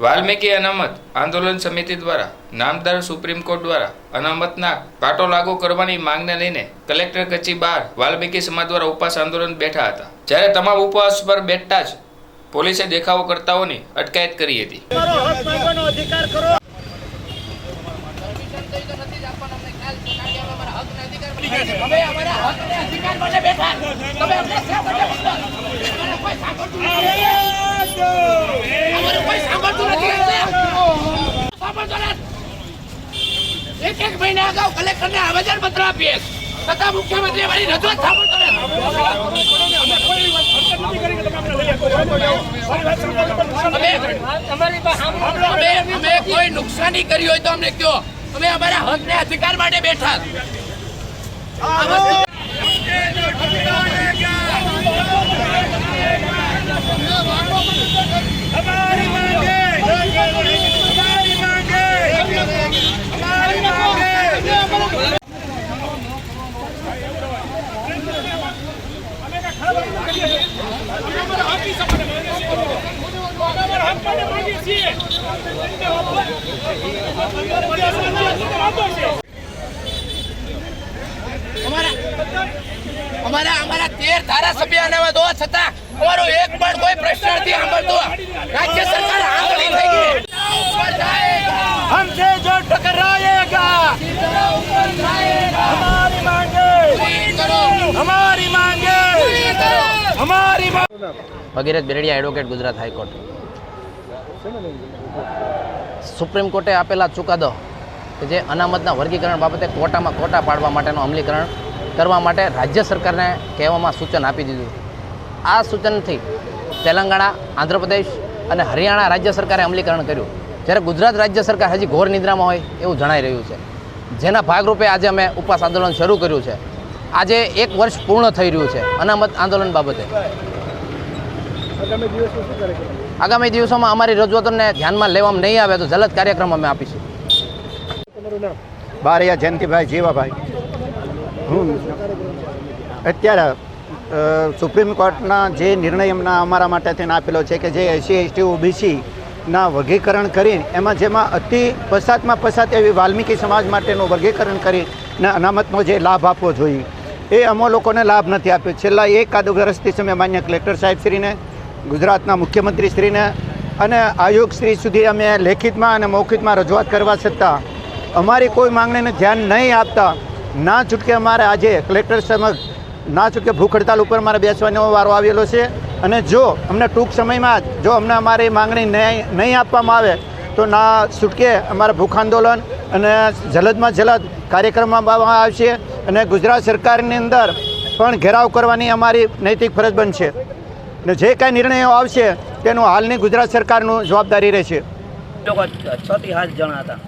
વાલ્મીકી અનામત આંદોલન સમિતિ દ્વારા નામદાર સુપ્રીમ કોર્ટ દ્વારા અનામતના પાટો લાગુ કરવાની માંગને લઈને કલેક્ટર કચી બહાર વાલ્મીકી સમાજ દ્વારા ઉપવાસ આંદોલન બેઠા હતા. જ્યારે તમામ ઉપવાસ પર બેઠતા જ પોલીસે દેખાવો કરતાઓની અટકાયત કરી હતી. અમારો હક માંગવાનો અધિકાર કરો હવે અમારા હક ને અધિકાર માટે બેઠા તમે અમને શા માટે બોલો? અમારે કોઈ સાંભળતું નથી અમારે કોઈ સાંભળતું નથી એટલે. સાંભળતો નથી. એક એક મહિના અગાઉ કલેક્ટરને આવેદનપત્ર આપીએ. છતાં મુખ્યમંત્રી અમારી રજૂઆત નથી અમે અમે કોઈ નુકસાની કરી હોય તો અમને કયો અમે અમારા હક ને અધિકાર માટે બેઠા આ વસ્તુ અમારી માંગે અમારી માંગે અમારી માંગે અમારા અમારા તેર ધારાસભ્ય અને દો છતાં અમારો એક પણ કોઈ પ્રશ્ન નથી Bhagirath Berdiya advocate Gujarat high court. Supreme કોર્ટે આપેલા ચુકાદો કે જે અનામતના વર્ગીકરણ બાબતે કોટામાં કોટા પાડવા માટેનું અમલીકરણ કરવા માટે રાજ્ય સરકારને કહેવામાં સૂચન આપી દીધું. આ સૂચનથી તેલંગાણા, આંધ્રપ્રદેશ અને હરિયાણા રાજ્ય સરકારે અમલીકરણ કર્યું. જ્યારે ગુજરાત રાજ્ય સરકાર હજી ઘોર નિદ્રામાં હોય એવું જણાઈ રહ્યું છે. જેના ભાગરૂપે આજે અમે ઉપવાસ આંદોલન શરૂ કર્યું છે. આજે એક વર્ષ પૂર્ણ થઈ રહ્યું છે અનામત આંદોલન બાબતે. આગામી દિવસોમાં અમારી રજૂઆતોને ધ્યાનમાં લેવામાં નહીં આવે તો જલદ કાર્યક્રમ અમે આપીશું. બારિયા જયંતિભાઈ જીવાભાઈ. હું અત્યારે સુપ્રીમ કોર્ટના જે નિર્ણય એમના અમારા માટે થઈને આપેલો છે કે જે એસસી એસટી ઓબીસીના વર્ગીકરણ કરી એમાં જેમાં અતિ પસાતમાં પસાત એવી વાલ્મીકી સમાજ માટેનું વર્ગીકરણ કરીને અનામતનો જે લાભ આપવો જોઈએ એ અમો લોકોને લાભ નથી આપ્યો. છેલ્લા એકાદ વર્ષથી સમય માન્ય કલેક્ટર સાહેબશ્રીને ગુજરાતના મુખ્યમંત્રીશ્રીને અને આયોગશ્રી સુધી અમે લેખિતમાં અને મૌખિકમાં રજૂઆત કરવા છતાં અમારી કોઈ માંગણીને ધ્યાન નહીં આપતા, ના છૂટકે અમારે આજે કલેક્ટર સમક્ષ, ના છૂટકે ભૂખ હડતાલ ઉપર મારે બેસવાનો વારો આવેલો છે. અને જો અમને ટૂંક સમયમાં જ, જો અમને અમારી માંગણી નહીં નહીં આપવામાં આવે, તો ના છૂટકે અમારા ભૂખ આંદોલન અને જલદમાં જલદ કાર્યક્રમમાં આવશે અને ગુજરાત સરકારની અંદર પણ ઘેરાવ કરવાની અમારી નૈતિક ફરજ બનશે. ને જે કાંઈ નિર્ણયો આવશે તેનું હાલની ગુજરાત સરકારનું જવાબદારી રહેશે. છ થી સાત જણા હતા.